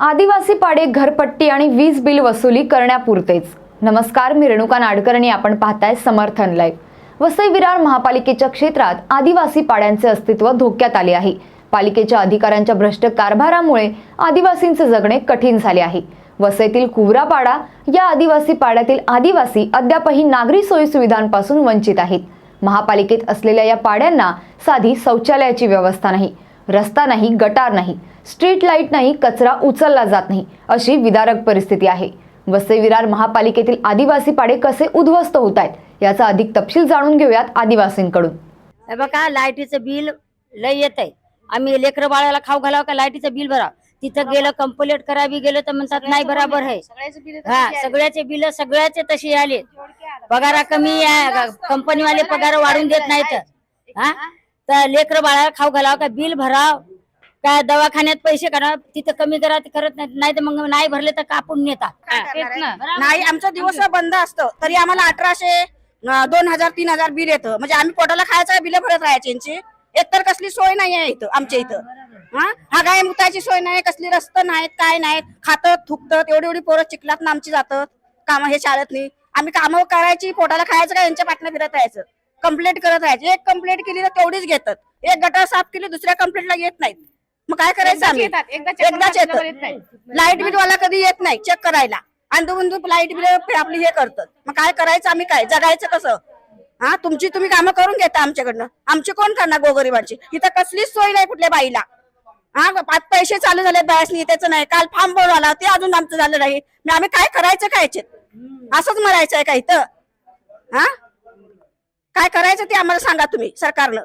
आदिवासी पाडे घरपट्टी आणि वीज बिल वसुली करण्यापुरतेच. नमस्कार मी रेणुका नाडकर्णी आपण पाहताय समर्थन लाईव्ह. वसई विरार महापालिकेच्या क्षेत्रात आदिवासी पाड्यांचे अस्तित्व धोक्यात आले आहे. पालिकेच्या अधिकाऱ्यांच्या भ्रष्ट कारभारामुळे आदिवासींचे जगणे कठीण झाले आहे. वसईतील कुवरापाडा या आदिवासी पाड्यातील आदिवासी अद्यापही नागरी सोयीसुविधांपासून वंचित आहेत. महापालिकेत असलेल्या या पाड्यांना साधी शौचालयाची व्यवस्था नाही. रस्ता नाही गटार नाही स्ट्रीट लाइट नाही कचरा उचलला जात नाही अशी विदारक परिस्थिती आहे. वसई विरार महापालिकेतील आदिवासी पाडे कसे उद्ध्वस्त होत आहेत याचा अधिक तपशील जाणून घेऊयात आदिवासींकडून. बघा लाईटीचं बिल लय येत आहे. आम्ही लेकरं बाळाला खाऊ घालावं का? लाईटीचं बिल भरा. तिथं गेलं कंप्लेंट करावी गेलं तर म्हणतात नाही बराबर आहे. हा सगळ्याचे बिल सगळ्याचे तसे आले. पगारा कमी आहे कंपनीवाले पगार वाढून देत नाहीत. हा? तर लेकरं बाळाला खाऊ घालावं का? बिल भराव? काय दवाखान्यात पैसे करा तिथं कमी करा ते करत नाहीत नाही. तर मग नाही भरले तर कापून नेतात. नाही आमचा दिवस बंद असतं. तरी आम्हाला अठराशे दोन हजार तीन हजार बिल येतं. म्हणजे आम्ही पोटाला खायचं बिल भरत राहायचे यांची. एकतर कसली सोय नाही आहे इथं आमच्या इथं. हा हा? गाय मुताची सोय नाही कसली रस्ते नाहीत काय नाहीत. खातं थुकतं एवढी एवढी पोरं चिखलात आमची जातात. काम हे शाळेत नाही आम्ही कामं करायची पोटाला खायचं का यांच्या पाठनं फिरत राहायचं. कंप्लेंट करत राहायचं. एक कंप्लेंट केली तर तेवढीच घेतात. एक गटार साफ केली दुसऱ्या कंप्लेंटला येत नाहीत. मग काय करायचं आम्ही? एकदाच येतं लाइट बिल वाला कधी येत नाही चेक करायला. अंधुबंधू लाइट बिल आपली हे करतात. मग काय करायचं आम्ही काय? जगायचं कसं? हा तुमची तुम्ही कामं करून घेता आमच्याकडनं. आमचे कोण करणार गोगरीबांची? इथं कसलीच सोय नाही कुठल्या बाईला. हा पाच पैसे चालू झाले बायासनी त्याचं नाही. काल फार्म भरून आला ते अजून आमचं झालं नाही. आम्ही काय करायचं याच्यात? असंच म्हणायचं आहे का इथं? हा? काय करायचं ते आम्हाला सांगा तुम्ही सरकारनं.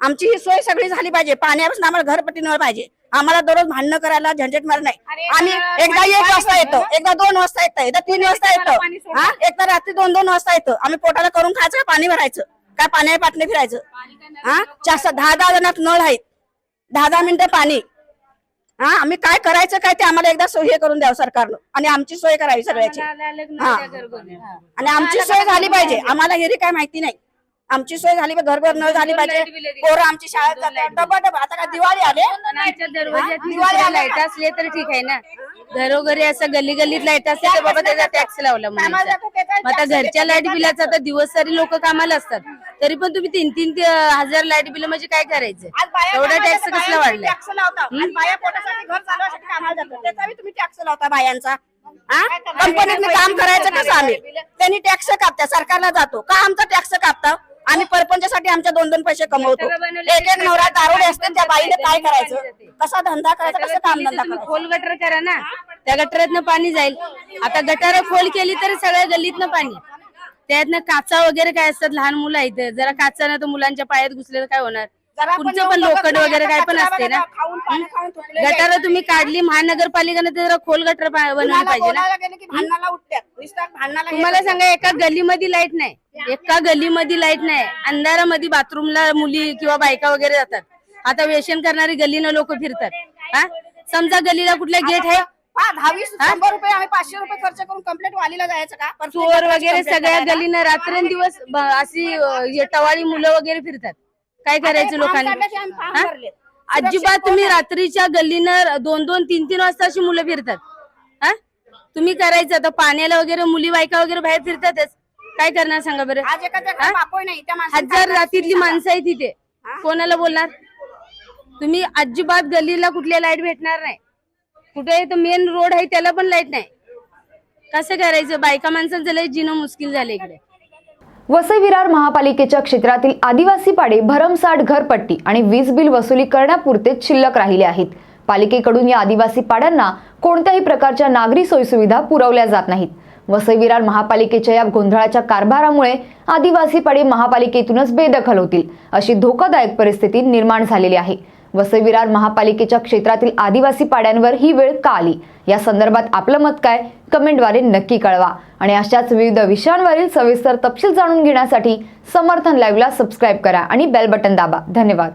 आमची ही सोय सगळी झाली पाहिजे. पाण्यापासून आम्हाला घरपट्टी न पाहिजे. आम्हाला दररोज भांडणं करायला झंझट मार नाही. आम्ही एकदा एक वाजता येतो. एकदा दोन वाजता येतो. एकदा तीन वाजता येतो. हा? एकदा रात्री दोन दोन वाजता येतो. आम्ही पोटाला करून खायचं पाणी भरायचं? काय पाण्या पाटणे फिरायचं? हा? जास्त दहा दहा जणात नळ आहेत. दहा दहा मिनिटं पाणी. हा? आम्ही काय करायचं काय ते आम्हाला एकदा सोय करून द्यावं सरकारनं. आणि आमची सोय करावी सगळ्याची. हा. आणि आमची सोय झाली पाहिजे. आम्हाला हेरी काय माहिती नाही. आमची सोय झाली घरभर नळ झाली पाहिजे. पोरं आमची शाळेत जातात. डबा डबा. आता काय दिवाळी आले? दरवाज्यात? दिवाळी आली लाइट असले तर ठीक आहे ना. घरोघरी असं गल्ली गल्लीत लाइट असले तर बाबा त्याचा टॅक्स लावला जातो मग आता घरच्या. लाइट बिलाचा आता दिवस सारी लोक कामाला असतात. तरी पण तुम्ही तीन तीन ते हजार लाइट बिल म्हणजे काय करायचं? आज बाया एवढा टॅक्स कसला बाया वाढलाय टॅक्स लावता. आणि बाया पोटासाठी घर चालवायसाठी कामाला जातात. त्याचा बी तुम्ही टॅक्स लावता बायांचा. कंपनीत काम करायचं कसं आम्ही? त्यांनी टॅक्स कापता सरकारला जातो. का आमचा टॅक्स कापता? आम्ही परपंचासाठी आमच्या दोन दोन पैसे कमवतो. एक एक नवरा दारोडे असते त्या बाईने काय करायचं? कसा धंदा करायचा? कसं काम धंदा करायचा? खोल गटर करा ना. त्या गटरातनं पाणी जाईल. आता गटार खोल केली तर सगळ्या गल्लीतनं पाणी. त्यातनं काचा वगैरे काय असतात? लहान मुलं आहेत. जरा काचा ना तर मुलांच्या पायात घुसले तर काय होणार? जरा पण पुढचं पण नाही, वगैरे काय पण असते ना. बघा, खाऊन पाणी खाऊन थुंकलेले गटार. तुम्ही काढली महानगरपालिकेनं तर जरा खोल गटर बनवली पाहिजे ना. बोलायला गेलं की भांडणाला उठतात नुसतं भांडणाला तुम्हाला सांगा एका गल्लीमध्ये लाइट नाही. एका गल्लीमध्ये लाइट नाही. अंधारामध्ये बाथरूमला मुली किंवा बायका वगैरे जातात. आता व्यसन करणारी गल्लीनं लोक फिरतात. हा? समजा गल्लीला कुठला गेट आहे? पहा, दहावी शंभर रुपये आम्ही पाचशे रुपये खर्च करून कंप्लेंट वालीला जायचं का? चोर वगैरे सगळ्या गल्लीनं रात्रंदिवस अशी टवाळी मुलं वगैरे फिरतात. काय करायचं लोकांनी? हा? अजिबात तुम्ही रात्रीच्या गल्लीनं दोन दोन तीन तीन वाजता अशी मुलं फिरतात. हा? तुम्ही करायचं आता पाण्याला वगैरे मुली बायका वगैरे बाहेर फिरतातच. काय करणार सांगा बरं? आज एखाद्या घरात बापोय नाही त्या माणसाने हजार काय जातीतली करायचं? माणसं आहेत तिथे. कोणाला बोलणार? तुम्ही अजिबात गल्लीला कुठल्या लाइट भेटणार नाही. कुठे तर मेन रोड आहे त्याला पण लाइट नाही. कसं करायचं? बायका माणसांचं लय जिणं मुश्किल झालं इकडे. वसई विरार महापालिकेच्या क्षेत्रातील आदिवासी पाडे भरमसाठ घरपट्टी आणि वीज बिल वसुली करण्यापुरतेच शिल्लक राहिले आहेत. पालिकेकडून या आदिवासी पाड्यांना कोणत्याही प्रकारच्या नागरी सोयीसुविधा पुरवल्या जात नाहीत. वसई विरार महापालिकेच्या या गोंधळाच्या कारभारामुळे आदिवासी पाडे महापालिकेतूनच बेदखल होतील अशी धोकादायक परिस्थिती निर्माण झालेली आहे. वसई विरार महापालिकेच्या क्षेत्रातील आदिवासी पाड्यांवर ही वेळ का आली? या संदर्भात आपलं मत काय? कमेंटद्वारे नक्की कळवा. आणि अशाच विविध विषयांवरील सविस्तर तपशील जाणून घेण्यासाठी समर्थन लाईव्हला सबस्क्राईब करा आणि बेल बटन दाबा. धन्यवाद.